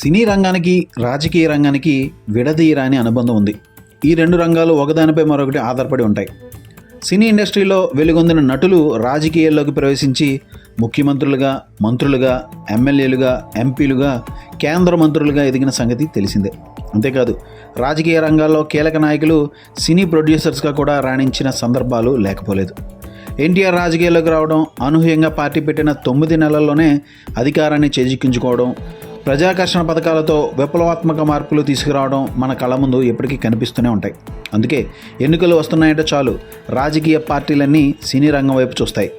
సినీ రంగానికి రాజకీయ రంగానికి విడదీయరాని అనుబంధం ఉంది. ఈ రెండు రంగాలు ఒకదానిపై మరొకటి ఆధారపడి ఉంటాయి. సినీ ఇండస్ట్రీలో వెలుగొందిన నటులు రాజకీయాల్లోకి ప్రవేశించి ముఖ్యమంత్రులుగా మంత్రులుగా ఎమ్మెల్యేలుగా ఎంపీలుగా కేంద్ర మంత్రులుగా ఎదిగిన సంగతి తెలిసిందే. అంతేకాదు రాజకీయ రంగాల్లో కీలక నాయకులు సినీ ప్రొడ్యూసర్స్గా కూడా రాణించిన సందర్భాలు లేకపోలేదు. ఎన్టీఆర్ రాజకీయాల్లోకి రావడం అనూహ్యంగా పార్టీ పెట్టిన తొమ్మిది నెలల్లోనే అధికారాన్ని చేజిక్కించుకోవడం ప్రజాకర్షణ పథకాలతో విప్లవాత్మక మార్పులు తీసుకురావడం మన కళ్ళ ముందు ఎప్పటికీ కనిపిస్తూనే ఉంటాయి. అందుకే ఎన్నికలు వస్తున్నాయంటే చాలు. రాజకీయ పార్టీలన్నీ సినీ రంగం వైపు చూస్తాయి.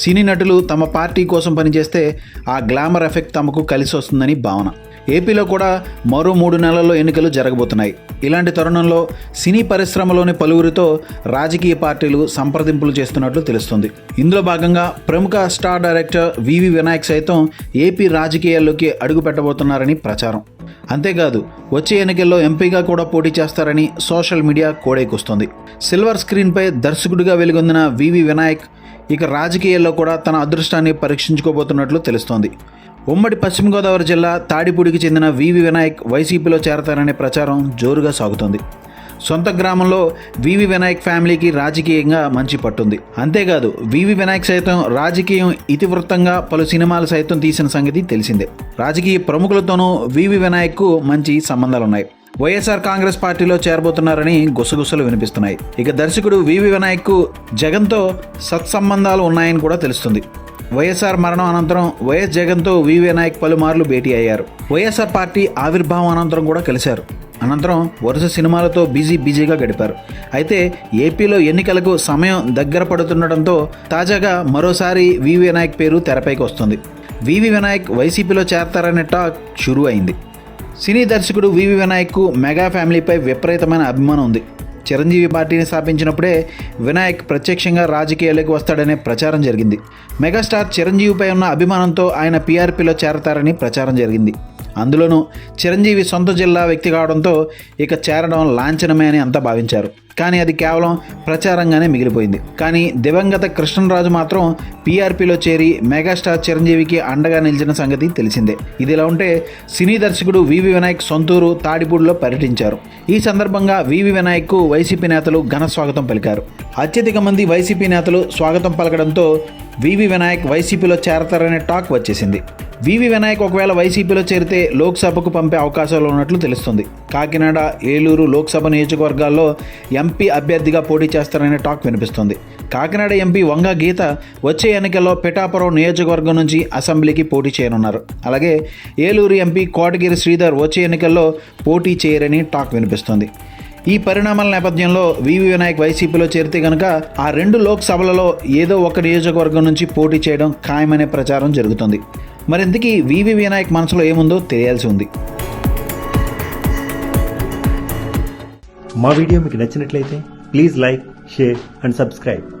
సినీ నటులు తమ పార్టీ కోసం పనిచేస్తే ఆ గ్లామర్ ఎఫెక్ట్ తమకు కలిసి వస్తుందని భావన. ఏపీలో కూడా మరో మూడు నెలల్లో ఎన్నికలు జరగబోతున్నాయి. ఇలాంటి తరుణంలో సినీ పరిశ్రమలోని పలువురితో రాజకీయ పార్టీలు సంప్రదింపులు చేస్తున్నట్లు తెలుస్తుంది. ఇందులో భాగంగా ప్రముఖ స్టార్ డైరెక్టర్ వివి వినాయక్ సైతం ఏపీ రాజకీయాల్లోకి అడుగు పెట్టబోతున్నారని ప్రచారం. అంతేకాదు వచ్చే ఎన్నికల్లో ఎంపీగా కూడా పోటీ చేస్తారని సోషల్ మీడియా కోడేకొస్తుంది. సిల్వర్ స్క్రీన్పై దర్శకుడిగా వెలుగొందిన వివి వినాయక్ ఇక రాజకీయాల్లో కూడా తన అదృష్టాన్ని పరీక్షించుకోబోతున్నట్లు తెలుస్తోంది. ఉమ్మడి పశ్చిమ గోదావరి జిల్లా తాడిపూడికి చెందిన వివి వినాయక్ వైసీపీలో చేరతారనే ప్రచారం జోరుగా సాగుతోంది. సొంత గ్రామంలో వివి వినాయక్ ఫ్యామిలీకి రాజకీయంగా మంచి పట్టుంది. అంతేకాదు వివి వినాయక్ సైతం రాజకీయం ఇతివృత్తంగా పలు సినిమాలు సైతం తీసిన సంగతి తెలిసిందే. రాజకీయ ప్రముఖులతోనూ వివి వినాయక్కు మంచి సంబంధాలున్నాయి. వైఎస్ఆర్ కాంగ్రెస్ పార్టీలో చేరబోతున్నారని గుసగుసలు వినిపిస్తున్నాయి. ఇక దర్శకుడు వివి వినాయక్కు జగన్తో సత్సంబంధాలు ఉన్నాయని కూడా తెలుస్తుంది. వైఎస్ఆర్ మరణం అనంతరం వైఎస్ జగన్తో వివి వినాయక్ పలుమార్లు భేటీ అయ్యారు. వైఎస్ఆర్ పార్టీ ఆవిర్భావం అనంతరం కూడా కలిశారు. అనంతరం వరుస సినిమాలతో బిజీ బిజీగా గడిపారు. అయితే ఏపీలో ఎన్నికలకు సమయం దగ్గర పడుతుండటంతో తాజాగా మరోసారి వివి వినాయక్ పేరు తెరపైకి వస్తుంది. వివి వినాయక్ వైసీపీలో చేరతారనే టాక్ షురూ అయింది. సినీ దర్శకుడు వివి వినాయక్కు మెగా ఫ్యామిలీపై విపరీతమైన అభిమానం ఉంది. చిరంజీవి పార్టీని స్థాపించినప్పుడే వినాయక్ ప్రత్యక్షంగా రాజకీయాలకు వస్తాడనే ప్రచారం జరిగింది. మెగాస్టార్ చిరంజీవిపై ఉన్న అభిమానంతో ఆయన పీఆర్పీలో చేరతారని ప్రచారం జరిగింది. అందులోనూ చిరంజీవి సొంత జిల్లా వ్యక్తి కావడంతో ఇక చేరడం లాంఛనమే అని అంతా భావించారు. కానీ అది కేవలం ప్రచారంగానే మిగిలిపోయింది. కానీ దివంగత కృష్ణరాజు మాత్రం పీఆర్పీలో చేరి మెగాస్టార్ చిరంజీవికి అండగా నిలిచిన సంగతి తెలిసిందే. ఇదిలా ఉంటే సినీ దర్శకుడు వివి వినాయక్ సొంతూరు తాడిపూడిలో పర్యటించారు. ఈ సందర్భంగా వివి వినాయక్కు వైసీపీ నేతలు ఘన స్వాగతం పలికారు. అత్యధిక మంది వైసీపీ నేతలు స్వాగతం పలకడంతో వివి వినాయక్ వైసీపీలో చేరతారనే టాక్ వచ్చేసింది. వివి వినాయక్ ఒకవేళ వైసీపీలో చేరితే లోక్సభకు పంపే అవకాశాలు ఉన్నట్లు తెలుస్తుంది. కాకినాడ ఏలూరు లోక్సభ నియోజకవర్గాల్లో ఎంపీ అభ్యర్థిగా పోటీ చేస్తారనే టాక్ వినిపిస్తుంది. కాకినాడ ఎంపీ వంగ గీత వచ్చే ఎన్నికల్లో పిఠాపురం నియోజకవర్గం నుంచి అసెంబ్లీకి పోటీ చేయనున్నారు. అలాగే ఏలూరు ఎంపీ కోటగిరి శ్రీధర్ వచ్చే ఎన్నికల్లో పోటీ చేయరని టాక్ వినిపిస్తుంది. ఈ పరిణామాల నేపథ్యంలో వివి వినాయక్ వైసీపీలో చేరితే కనుక ఆ రెండు లోక్సభలలో ఏదో ఒక నియోజకవర్గం నుంచి పోటీ చేయడం ఖాయమనే ప్రచారం జరుగుతుంది. మరింతకీ వివి వినాయక్ మనసులో ఏముందో తెలియాల్సి ఉంది. మా వీడియో మీకు నచ్చినట్లయితే please like share and subscribe.